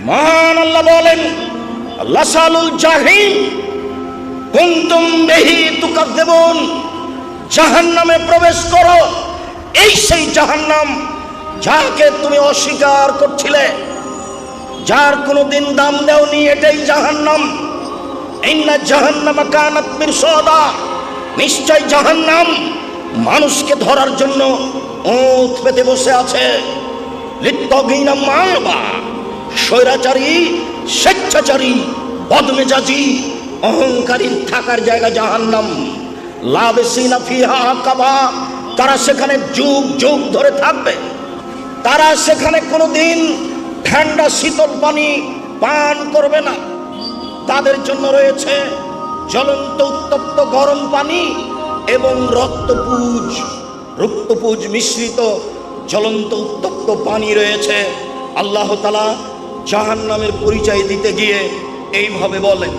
মহান আল্লাহ বলেন লাসালুল জাহিম কুন্তুম বেহি তুকাদ্দেবুন, জাহান্নামে প্রবেশ করো। এই সেই জাহান্নাম যাকে তুমি অস্বীকার করছিলে। যার কোনোদিন দাম দেওনি, এটাই জাহান্নাম। ইন্না জাহান্নাম কানাত মিরসাদা, নিশ্চয় জাহান্নাম মানুষকে ধরার জন্য ওঁত পেতে বসে আছে। লিত্তগিনা মারবা স্বৈরাচারী, স্বেচ্ছাচারী, বদমেজাজি, অহংকারী থাকার জায়গা জাহান্নাম। ফিহা কাবা তারা সেখানে যুগ যুগ ধরে থাকবে। তারা সেখানে কোনোদিন ঠান্ডা শীতল পানি পান করবে না। তাদের জন্য রয়েছে জ্বলন্ত, উত্তপ্ত গরম পানি এবং রক্তপুজ। রক্তপুজ মিশ্রিত, জ্বলন্ত, উত্তপ্ত পানি রয়েছে। আল্লাহ তালা জাহান নামের পরিচয় দিতে গিয়ে এইভাবে বলেন।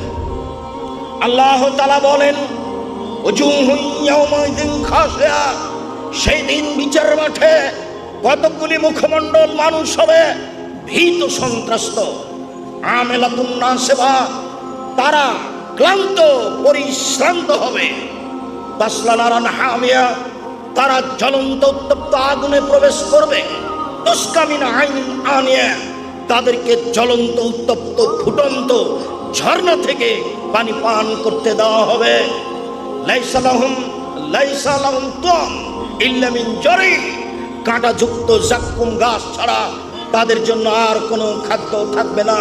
আল্লাহ তালা বলেন সেই দিন বিচার মাঠে কতগুলি মুখমণ্ডল মানুষ হবে, ভীত সন্ত্রস্ত। আমেলাতুন নাসেবা, তারা ক্লান্ত, পরিশ্রান্ত হবে। তাসলা নারান হামিয়া, তারা জ্বলন্ত উত্তপ্ত আগুনে প্রবেশ করবে। তুস্কামিন আইন আনিয়া তাদেরকে জ্বলন্ত, উত্তপ্ত, ফুটন্ত ঝর্ণা থেকে পানি পান করতে দেওয়া হবে। লাইসালাহুম লাইসালাহুম তুম ইল্লামিন জরি, কাঁটাযুক্ত জাক্কুম গাছ ছাড়া তাদের জন্য আর কোনো খাদ্য থাকবে না।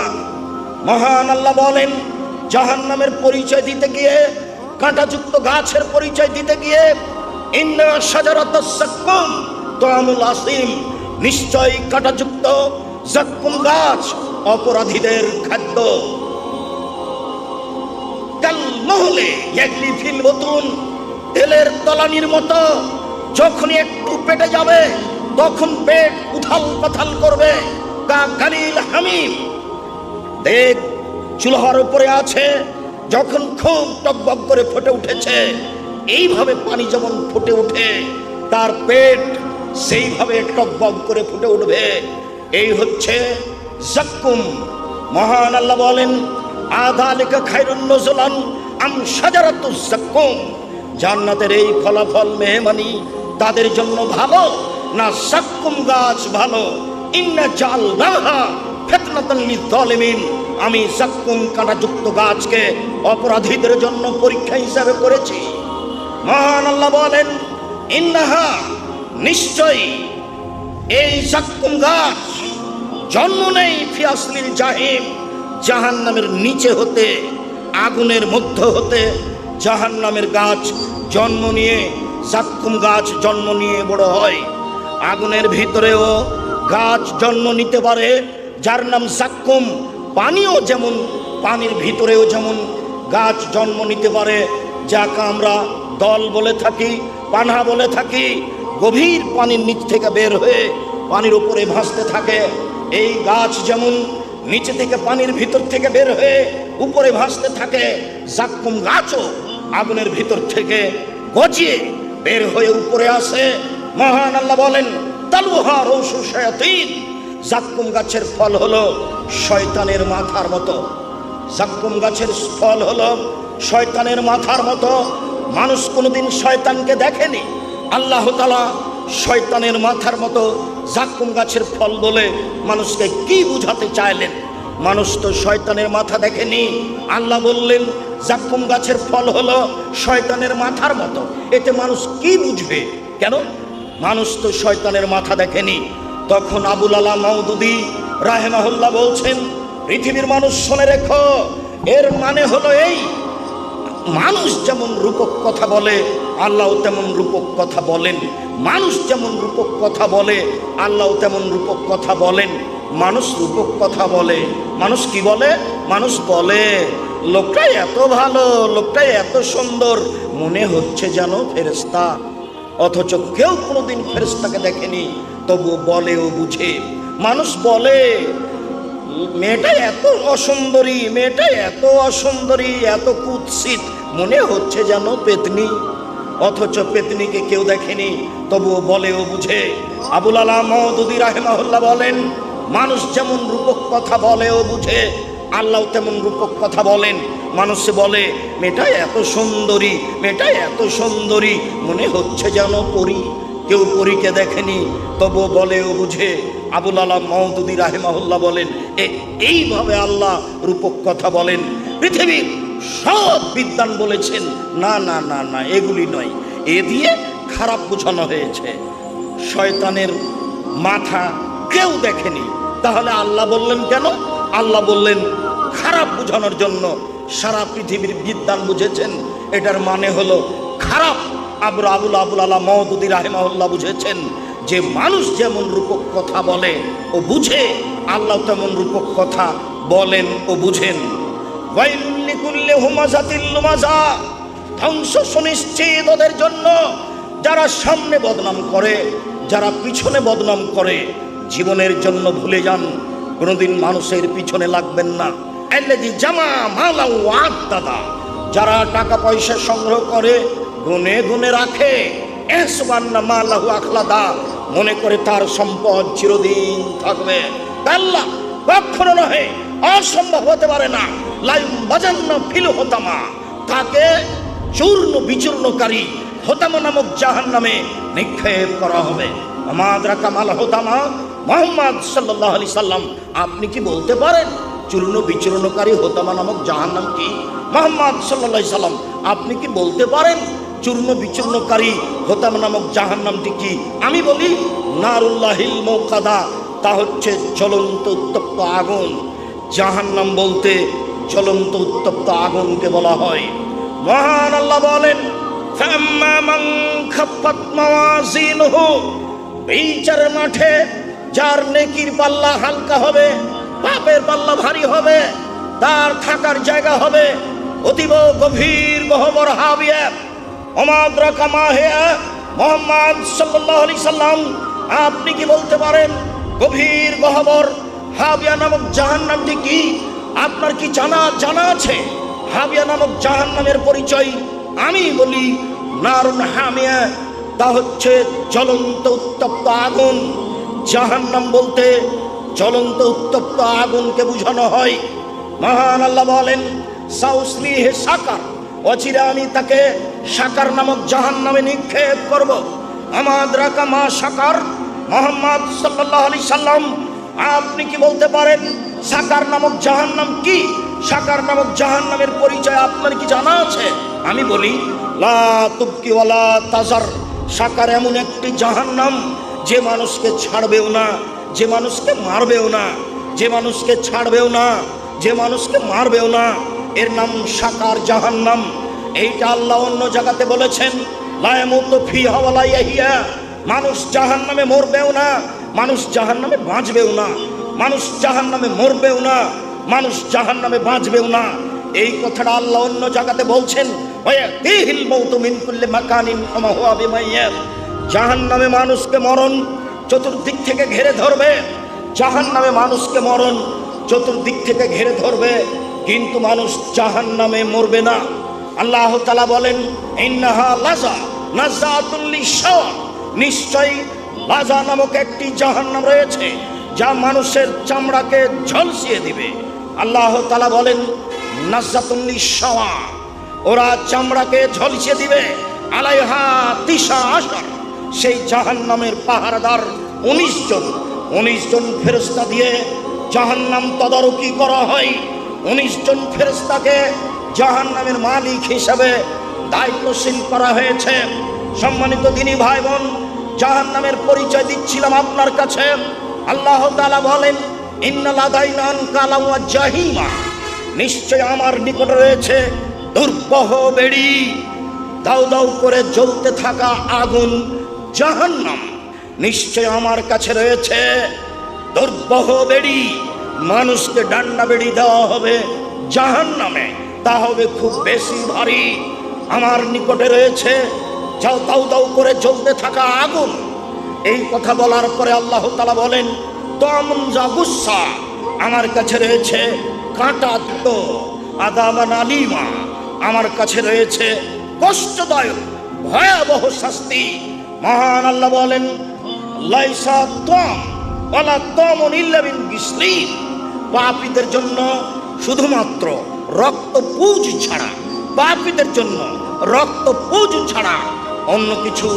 মহান আল্লাহ বলেন, জাহান্নামের পরিচয় দিতে গিয়ে, কাঁটাযুক্ত গাছের পরিচয় দিতে গিয়ে, ইন্না সাজারাত সাক্কুম তোয়ামুল আসিম, নিশ্চয়ই কাঁটাযুক্ত জাক্কুম গাছ অপরাধীদের খাদ্য। কাল মহলে ইয়াগলি ফিল বতুন তেলের তলানির মতো যখনই একটু পেটে যাবে, তখন পেট উথাল পাথাল করবে। কা গালিল হামিম। দেখ চুলহার উপরে আছে, যখন খুব টকবক করে ফুটে উঠেছে, এইভাবে পানি যেমন ফুটে ওঠে, তার পেট সেইভাবে টকবক করে ফুটে উঠবে। এই হচ্ছে জাক্কুম। মহান আল্লাহ বলেন আধা লেখা খাইরুন নজলান আম সাজারাতু জাক্কুম। জান্নাতের এই ফলাফল মেহমানি তাদের জন্য ভালো, না সাক্কুম গাছ ভালো? ইন্না জাল নাহা ফেতনাতান লিযালিমিন আমি সাক্কুম কাঁটাযুক্ত গাছকে অপরাধীদের জন্য পরীক্ষা হিসাবে করেছি। মহান আল্লাহ বলেন, ইন্নাহা নিশ্চয়ই এই সাক্কুম গাছ, জন্ম নেই ফিয়াসলিল জাহিম জাহান নামের নিচে হতে, আগুনের মধ্য হতে জাহান নামের গাছ জন্ম নিয়ে সাক্কুম গাছ জন্ম নিয়ে বড় হয়। আগুনের ভিতরেও গাছ জন্ম নিতে পারে, যার নাম সাক্কুম পানিও যেমন, পানির ভিতরেও যেমন গাছ জন্ম নিতে পারে, যাকে আমরা দল বলে থাকি, পানহা বলে থাকি গভীর পানির নিচ থেকে বের হয়ে পানির উপরে ভাসতে থাকে। এই গাছ যেমন নিচে থেকে পানির ভিতর থেকে বের হয়ে উপরে ভাসতে থাকে, জাক্কুম গাছও আগুনের ভিতর থেকে গজিয়ে বের হয়ে উপরে আসে। মহান আল্লাহ বলেন, তালুহা রৌসু শায়াতিন। জাক্কুম গাছের ফল হলো শয়তানের মাথার মতো। জাক্কুম গাছের ফল হলো শয়তানের মাথার মতো। মানুষ কোনোদিন শয়তানকে দেখেনি। আল্লাহ তালা শয়তানের মাথার মতো জাক্কুম গাছের ফল বলে মানুষকে কি বুঝাতে চাইলেন? মানুষ তো শয়তানের মাথা দেখেনি। আল্লাহ বললেন জাক্কুম গাছের ফল হলো শয়তানের মাথার মতো। এতে মানুষ কি বুঝবে? কেন? মানুষ তো শয়তানের মাথা দেখেনি। তখন আবুল আলা মৌদুদি রাহেমাহুল্লাহ বলছেন, পৃথিবীর মানুষ শুনে রেখো, এর মানে হলো এই। মানুষ যেমন রূপক কথা বলে আল্লাহ তেমন রূপক কথা বলেন। মানুষ যেমন রূপক কথা বলে আল্লাহ তেমন রূপক কথা বলেন। মানুষ রূপক কথা বলে। মানুষ কি বলে? মানুষ বলে, লোকটাই এত ভালো, লোকটাই এত সুন্দর, মনে হচ্ছে যেন ফেরেস্তা অথচ কেউ কোনোদিন ফেরেস্তাকে দেখেনি তবু বলে ও বুঝে। মানুষ বলে মেয়েটা এত অসুন্দরী মেয়েটা এত অসুন্দরী, এত কুৎসিত, মনে হচ্ছে যেন পেতনি। অথচ পেতনিকে কেউ দেখেনি, তবুও বলে ও বুঝে। আবুল আলাহ মহদুদি রাহেমাহুল্লাহ বলেন, মানুষ যেমন রূপক কথা বলে, ও বুঝে। আল্লাহ তেমন রূপক কথা বলেন। মানুষ বলে, মেয়েটা এত সুন্দরী, মেয়েটা এত সুন্দরী, মনে হচ্ছে যেন পরি। কেউ পরীকে দেখেনি তবু বলে ও বুঝে। আবুল আলাম মহদুদি রাহেমাহুল্লাহ বলেন এইভাবে আল্লাহ রূপক কথা বলেন। পৃথিবীর সব বিদ্যান বলেছেন, না না না না, এগুলি নয়। এ দিয়ে খারাপ বোঝানো হয়েছে। শয়তানের মাথা কেউ দেখেনি। তাহলে আল্লাহ বললেন কেন? আল্লাহ বললেন, খারাপ বোঝানোর জন্য সারা পৃথিবীর বিদ্যান বুঝেছেন। এটার মানে হলো খারাপ। আবুল আবুল আবুল আল্লাহ মহদুদি রাহেমাউল্লাহ বুঝেছেন, যে মানুষ যেমন রূপক কথা বলে ও বুঝে, আল্লাহ তেমন রূপক কথা বলেন ও বুঝেন। ধ্বংস সুনিশ্চিত ওদের জন্য। যারা সামনে বদনাম করে, যারা পিছনে বদনাম করে, জীবনের জন্য ভুলে যান। কোনোদিন মানুষের পিছনে লাগবেন না। জামা মালা দাদা। যারা টাকা পয়সা সংগ্রহ করে, গুনে গুনে রাখে। এসবান্না মালাহু মনে করে তার সম্পদ চিরদিন থাকবে। আল্লাহ কখনো নহে, অসম্ভব হতে পারে না। হতামা। তাকে চূর্ণ বিচূর্ণকারী হতামা নামক জাহান নামে নিক্ষেপ করা হবে। আপনি কি বলতে পারেন চূর্ণ বিচূর্ণকারী হোতামা নামক জাহান নাম কি? মোহাম্মদ সাল্লাহ সাল্লাম, আপনি কি বলতে পারেন চূর্ণ বিচূর্ণকারী হোতাম নামক জাহান নামটি কি? আমি বলি, নারুল্লাহিল মৌকাদা, তা হচ্ছে জ্বলন্ত উত্তপ্ত আগুন। জাহান্নাম বলতে জ্বলন্ত উত্তপ্ত আগুনকে বলা হয়। মহান আল্লাহ বলেন বিচারের মাঠে যার নেকির পাল্লা হালকা হবে, পাপের পাল্লা ভারী হবে, তার থাকার জায়গা হবে অতীব গভীর গহবর হাবিয়া। ওমাদ রাকামা হেয়া মোহাম্মদ সাল্লাল্লাহু আলাইহি সাল্লাম, আপনি কি বলতে পারেন, গভীর গহবর হাবিয়া নামক জাহান্নামটি কি? আপনার কি জানা জানা আছে? হাবিয়া নামক জাহান্নামের পরিচয় আমি বলি, নারুন হামিয়া, তা হচ্ছে জ্বলন্ত উত্তপ্ত আগুন। জাহান্নাম বলতে জ্বলন্ত উত্তপ্ত আগুনকে বোঝানো হয়। মহান আল্লাহ বলেন সাউসলি হে সাকার, অচিরে আমি তাকে সাকার নামক জাহান নামে নিক্ষেপ করব। আমাদ রাকা মা সাকার মোহাম্মদ সাল্লাহ আলি সাল্লাম আপনি কি বলতে পারেন, সাকার নামক জাহান নাম কি? সাকার নামক জাহান নামের পরিচয় আপনার কি জানা আছে? আমি বলি, লা তাজার। সাকার এমন একটি জাহান নাম যে মানুষকে ছাড়বেও না, যে মানুষকে মারবেও না, যে মানুষকে ছাড়বেও না, যে মানুষকে মারবেও না। এর নাম সাকার জাহান্নাম। এইটা আল্লাহ অন্য জায়গাতে বলেছেন লায়ামুত ফি হাওয়ালা ইয়াহিয়া। মানুষ জাহান্নামে মরবেও না মানুষ জাহান্নামে বাঁচবেও না। মানুষ জাহান্নামে মরবেও না। মানুষ জাহান্নামে বাঁচবেও না। এই কথাটা আল্লাহ অন্য জায়গাতে বলছেন বিমাইয়াত। জাহান্নামে মানুষকে মরণ চতুর্দিক থেকে ঘেরে ধরবে। জাহান্নামে মানুষকে মরণ চতুর্দিক থেকে ঘেরে ধরবে। কিন্তু মানুষ জাহান্নামে মরবে না। আল্লাহ তালা বলেন নিশ্চয়ই লাজা নামক একটি জাহান্নাম রয়েছে, যা মানুষের চামড়াকে ঝলসিয়ে দিবে। আল্লাহ তালা বলেন নাজাতুল্লি শাওয়া ওরা চামড়াকে ঝলসিয়ে দিবে, আলাইহা তিসা আসার সেই জাহান্নামের পাহারাদার উনিশ জন উনিশ জন ফেরস্তা দিয়ে জাহান্নাম তদারকি করা হয়। উনিশ জন ফেরস্তাকে জাহান্নামের মালিক হিসাবে দায়িত্বশীল করা হয়েছে। সম্মানিত দিনী ভাই বোন জাহান্নামের পরিচয় দিচ্ছিলাম আপনার কাছে। আল্লাহ তাআলা বলেন ইন্নালাদাইনান কালাওয়া জাহিমা। নিশ্চয় আমার নিকট রয়েছে দুর্বহ বেড়ি। দাউ দাউ করে জ্বলতে থাকা আগুন জাহান্নাম নিশ্চয় আমার কাছে রয়েছে। দুর্বহ বেড়ি, মানুষকে ডান্ডা বেড়ি দেওয়া হবে জাহান্নামে। তা হবে খুব বেশি ভারী। আমার নিকটে রয়েছে যাও দাউ দাউ করে জ্বলতে থাকা আগুন। এই কথা বলার পরে আল্লাহ তালা বলেন তমন যা গুসা, আমার কাছে রয়েছে কাঁটা তো আদাবান আলিমা। আমার কাছে রয়েছে কষ্টদায়ক, ভয়াবহ শাস্তি। মহান আল্লাহ বলেন, লাইসা তম, ওয়ালা তমন ইল্লা মিন গিসলিন। পাপীদের জন্য শুধুমাত্র রক্ত পুজ ছাড়া, পাপীদের জন্য রক্ত পুজ ছাড়া অন্য কিছু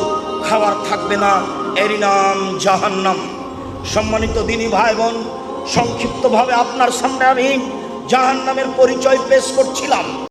খাবার থাকবে না। এরই নাম জাহান্নাম। সম্মানিত দিনী ভাই বোন সংক্ষিপ্তভাবে আপনার সামনে আমি জাহান্নামের পরিচয় পেশ করছিলাম।